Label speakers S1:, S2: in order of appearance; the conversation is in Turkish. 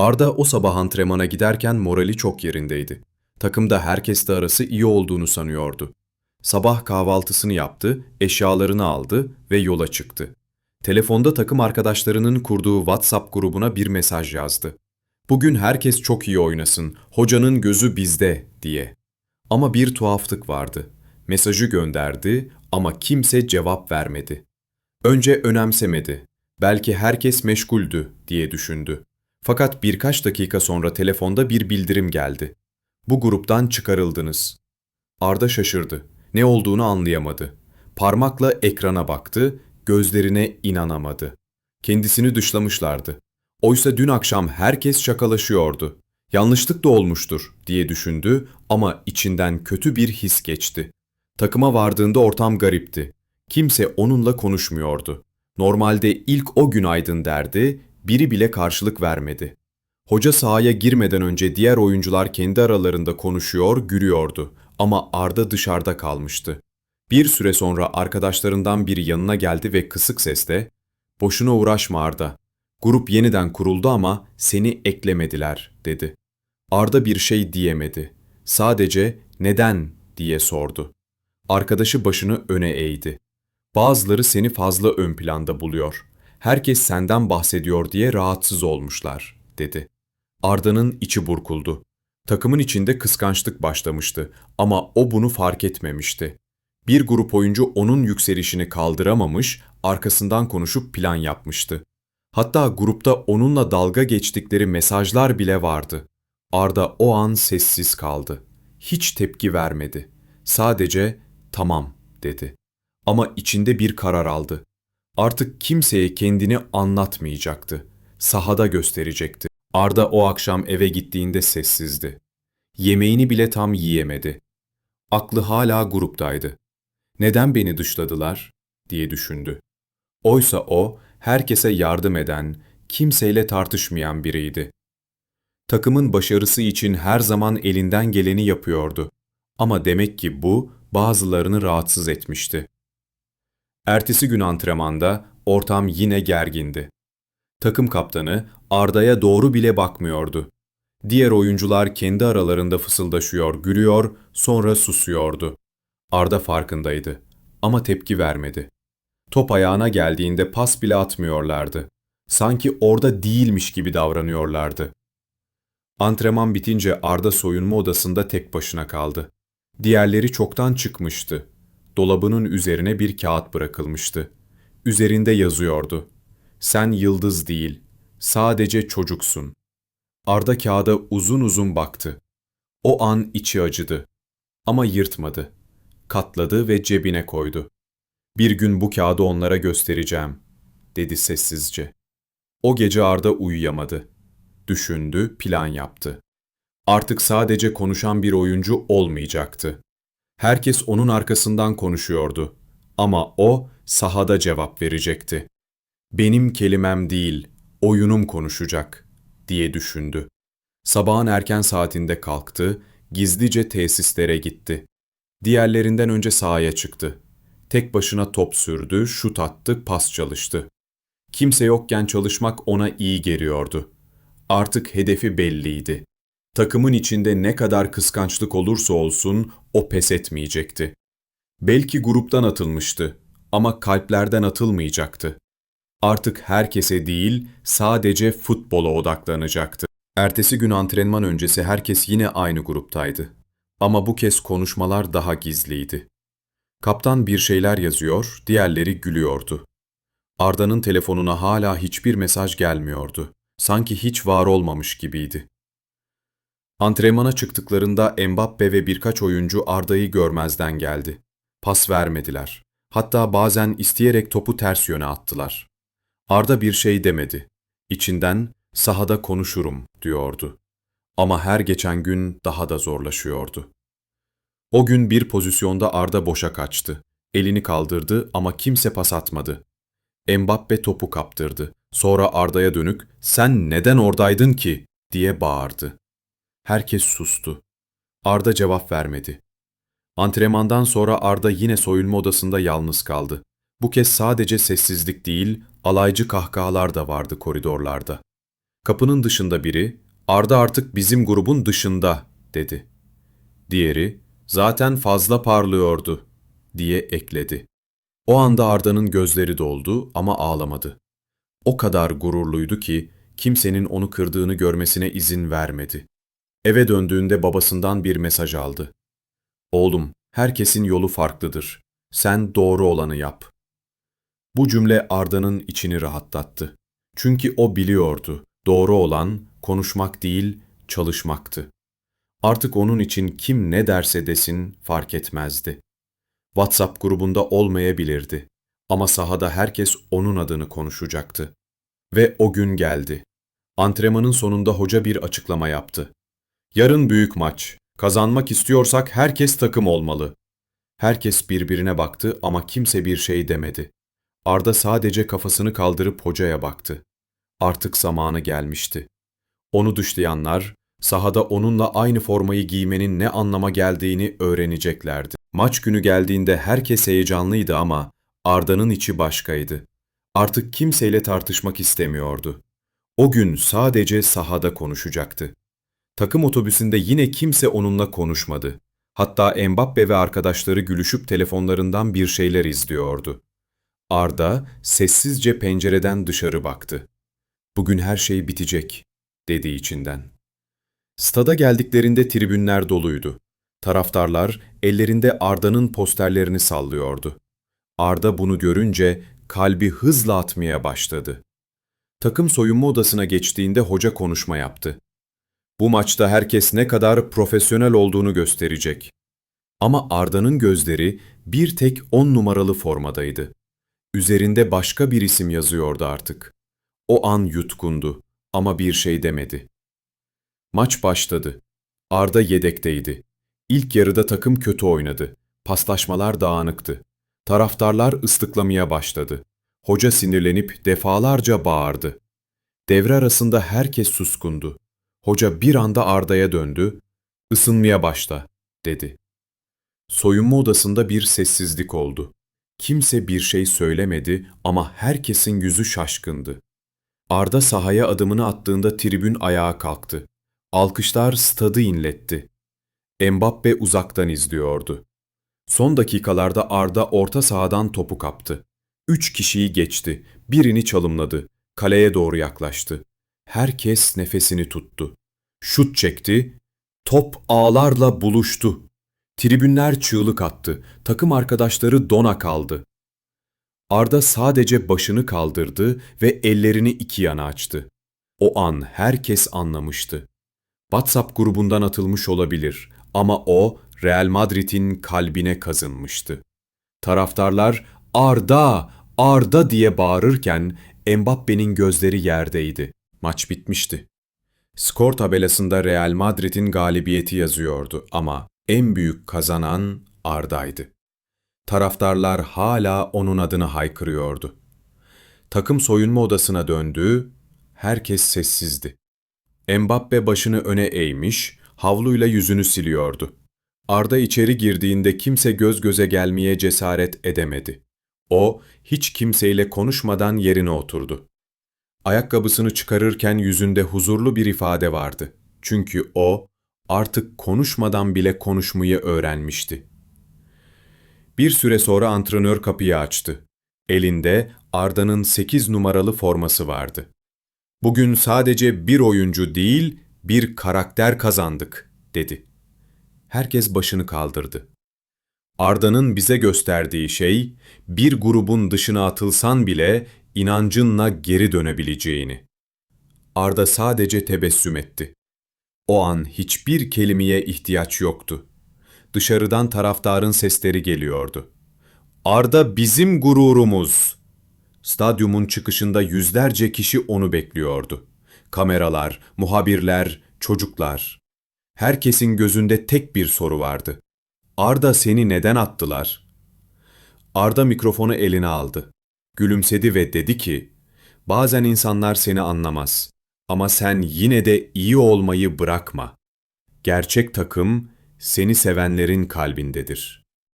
S1: Arda o sabah antrenmana giderken morali çok yerindeydi. Takımda herkesle arası iyi olduğunu sanıyordu. Sabah kahvaltısını yaptı, eşyalarını aldı ve yola çıktı. Telefonda takım arkadaşlarının kurduğu WhatsApp grubuna bir mesaj yazdı. Bugün herkes çok iyi oynasın, hocanın gözü bizde diye. Ama bir tuhaflık vardı. Mesajı gönderdi ama kimse cevap vermedi. Önce önemsemedi. Belki herkes meşguldü diye düşündü. Fakat birkaç dakika sonra telefonda bir bildirim geldi. Bu gruptan çıkarıldınız. Arda şaşırdı. Ne olduğunu anlayamadı. Parmakla ekrana baktı, gözlerine inanamadı. Kendisini dışlamışlardı. Oysa dün akşam herkes şakalaşıyordu. Yanlışlık da olmuştur diye düşündü ama içinden kötü bir his geçti. Takıma vardığında ortam garipti. Kimse onunla konuşmuyordu. Normalde ilk o günaydın derdi, biri bile karşılık vermedi. Hoca sahaya girmeden önce diğer oyuncular kendi aralarında konuşuyor, gülüyordu ama Arda dışarıda kalmıştı. Bir süre sonra arkadaşlarından biri yanına geldi ve kısık sesle "Boşuna uğraşma Arda. Grup yeniden kuruldu ama seni eklemediler." dedi. Arda bir şey diyemedi. Sadece "Neden?" diye sordu. Arkadaşı başını öne eğdi. Bazıları seni fazla ön planda buluyor. Herkes senden bahsediyor diye rahatsız olmuşlar, dedi. Arda'nın içi burkuldu. Takımın içinde kıskançlık başlamıştı ama o bunu fark etmemişti. Bir grup oyuncu onun yükselişini kaldıramamış, arkasından konuşup plan yapmıştı. Hatta grupta onunla dalga geçtikleri mesajlar bile vardı. Arda o an sessiz kaldı. Hiç tepki vermedi. Sadece tamam dedi. Ama içinde bir karar aldı. Artık kimseye kendini anlatmayacaktı. Sahada gösterecekti. Arda o akşam eve gittiğinde sessizdi. Yemeğini bile tam yiyemedi. Aklı hala gruptaydı. Neden beni dışladılar diye düşündü. Oysa o herkese yardım eden, kimseyle tartışmayan biriydi. Takımın başarısı için her zaman elinden geleni yapıyordu. Ama demek ki bu bazılarını rahatsız etmişti. Ertesi gün antrenmanda ortam yine gergindi. Takım kaptanı Arda'ya doğru bile bakmıyordu. Diğer oyuncular kendi aralarında fısıldaşıyor, gülüyor, sonra susuyordu. Arda farkındaydı ama tepki vermedi. Top ayağına geldiğinde pas bile atmıyorlardı. Sanki orada değilmiş gibi davranıyorlardı. Antrenman bitince Arda soyunma odasında tek başına kaldı. Diğerleri çoktan çıkmıştı. Dolabının üzerine bir kağıt bırakılmıştı. Üzerinde yazıyordu. Sen yıldız değil, sadece çocuksun. Arda kağıda uzun uzun baktı. O an içi acıdı. Ama yırtmadı. Katladı ve cebine koydu. Bir gün bu kağıdı onlara göstereceğim, dedi sessizce. O gece Arda uyuyamadı. Düşündü, plan yaptı. Artık sadece konuşan bir oyuncu olmayacaktı. Herkes onun arkasından konuşuyordu. Ama o sahada cevap verecekti. Benim kelimem değil, oyunum konuşacak, diye düşündü. Sabahın erken saatinde kalktı, gizlice tesislere gitti. Diğerlerinden önce sahaya çıktı. Tek başına top sürdü, şut attı, pas çalıştı. Kimse yokken çalışmak ona iyi geliyordu. Artık hedefi belliydi. Takımın içinde ne kadar kıskançlık olursa olsun o pes etmeyecekti. Belki gruptan atılmıştı ama kalplerden atılmayacaktı. Artık herkese değil, sadece futbola odaklanacaktı. Ertesi gün antrenman öncesi herkes yine aynı gruptaydı. Ama bu kez konuşmalar daha gizliydi. Kaptan bir şeyler yazıyor, diğerleri gülüyordu. Arda'nın telefonuna hala hiçbir mesaj gelmiyordu. Sanki hiç var olmamış gibiydi. Antrenmana çıktıklarında Mbappe ve birkaç oyuncu Arda'yı görmezden geldi. Pas vermediler. Hatta bazen isteyerek topu ters yöne attılar. Arda bir şey demedi. İçinden sahada konuşurum diyordu. Ama her geçen gün daha da zorlaşıyordu. O gün bir pozisyonda Arda boşa kaçtı. Elini kaldırdı ama kimse pas atmadı. Mbappe topu kaptırdı. Sonra Arda'ya dönük "Sen neden oradaydın ki?" diye bağırdı. Herkes sustu. Arda cevap vermedi. Antrenmandan sonra Arda yine soyunma odasında yalnız kaldı. Bu kez sadece sessizlik değil, alaycı kahkahalar da vardı koridorlarda. Kapının dışında biri, Arda artık bizim grubun dışında, dedi. Diğeri, zaten fazla parlıyordu, diye ekledi. O anda Arda'nın gözleri doldu ama ağlamadı. O kadar gururluydu ki kimsenin onu kırdığını görmesine izin vermedi. Eve döndüğünde babasından bir mesaj aldı. Oğlum, herkesin yolu farklıdır. Sen doğru olanı yap. Bu cümle Arda'nın içini rahatlattı. Çünkü o biliyordu, doğru olan konuşmak değil, çalışmaktı. Artık onun için kim ne derse desin fark etmezdi. WhatsApp grubunda olmayabilirdi ama sahada herkes onun adını konuşacaktı. Ve o gün geldi. Antrenmanın sonunda hoca bir açıklama yaptı. Yarın büyük maç. Kazanmak istiyorsak herkes takım olmalı. Herkes birbirine baktı ama kimse bir şey demedi. Arda sadece kafasını kaldırıp hocaya baktı. Artık zamanı gelmişti. Onu dışlayanlar, sahada onunla aynı formayı giymenin ne anlama geldiğini öğreneceklerdi. Maç günü geldiğinde herkes heyecanlıydı ama Arda'nın içi başkaydı. Artık kimseyle tartışmak istemiyordu. O gün sadece sahada konuşacaktı. Takım otobüsünde yine kimse onunla konuşmadı. Hatta Mbappe ve arkadaşları gülüşüp telefonlarından bir şeyler izliyordu. Arda sessizce pencereden dışarı baktı. Bugün her şey bitecek, dedi içinden. Stada geldiklerinde tribünler doluydu. Taraftarlar ellerinde Arda'nın posterlerini sallıyordu. Arda bunu görünce kalbi hızla atmaya başladı. Takım soyunma odasına geçtiğinde hoca konuşma yaptı. Bu maçta herkes ne kadar profesyonel olduğunu gösterecek. Ama Arda'nın gözleri bir tek on numaralı formadaydı. Üzerinde başka bir isim yazıyordu artık. O an yutkundu ama bir şey demedi. Maç başladı. Arda yedekteydi. İlk yarıda takım kötü oynadı. Paslaşmalar dağınıktı. Taraftarlar ıslıklamaya başladı. Hoca sinirlenip defalarca bağırdı. Devre arasında herkes suskundu. Hoca bir anda Arda'ya döndü. Isınmaya başla, dedi. Soyunma odasında bir sessizlik oldu. Kimse bir şey söylemedi ama herkesin yüzü şaşkındı. Arda sahaya adımını attığında tribün ayağa kalktı. Alkışlar stadı inletti. Mbappe uzaktan izliyordu. Son dakikalarda Arda orta sahadan topu kaptı. Üç kişiyi geçti, birini çalımladı, kaleye doğru yaklaştı. Herkes nefesini tuttu. Şut çekti, top ağlarla buluştu. Tribünler çığlık attı, takım arkadaşları dona kaldı. Arda sadece başını kaldırdı ve ellerini iki yana açtı. O an herkes anlamıştı. WhatsApp grubundan atılmış olabilir ama o Real Madrid'in kalbine kazınmıştı. Taraftarlar Arda, Arda diye bağırırken Mbappe'nin gözleri yerdeydi. Maç bitmişti. Skor tabelasında Real Madrid'in galibiyeti yazıyordu ama en büyük kazanan Arda'ydı. Taraftarlar hala onun adını haykırıyordu. Takım soyunma odasına döndü, herkes sessizdi. Mbappe başını öne eğmiş, havluyla yüzünü siliyordu. Arda içeri girdiğinde kimse göz göze gelmeye cesaret edemedi. O, hiç kimseyle konuşmadan yerine oturdu. Ayakkabısını çıkarırken yüzünde huzurlu bir ifade vardı. Çünkü o, artık konuşmadan bile konuşmayı öğrenmişti. Bir süre sonra antrenör kapıyı açtı. Elinde Arda'nın 8 numaralı forması vardı. Bugün sadece bir oyuncu değil, bir karakter kazandık, dedi. Herkes başını kaldırdı. Arda'nın bize gösterdiği şey, bir grubun dışına atılsan bile inancınla geri dönebileceğini. Arda sadece tebessüm etti. O an hiçbir kelimeye ihtiyaç yoktu. Dışarıdan taraftarın sesleri geliyordu. Arda bizim gururumuz. Stadyumun çıkışında yüzlerce kişi onu bekliyordu. Kameralar, muhabirler, çocuklar. Herkesin gözünde tek bir soru vardı. Arda seni neden attılar? Arda mikrofonu eline aldı. Gülümsedi ve dedi ki, bazen insanlar seni anlamaz ama sen yine de iyi olmayı bırakma. Gerçek takım seni sevenlerin kalbindedir.''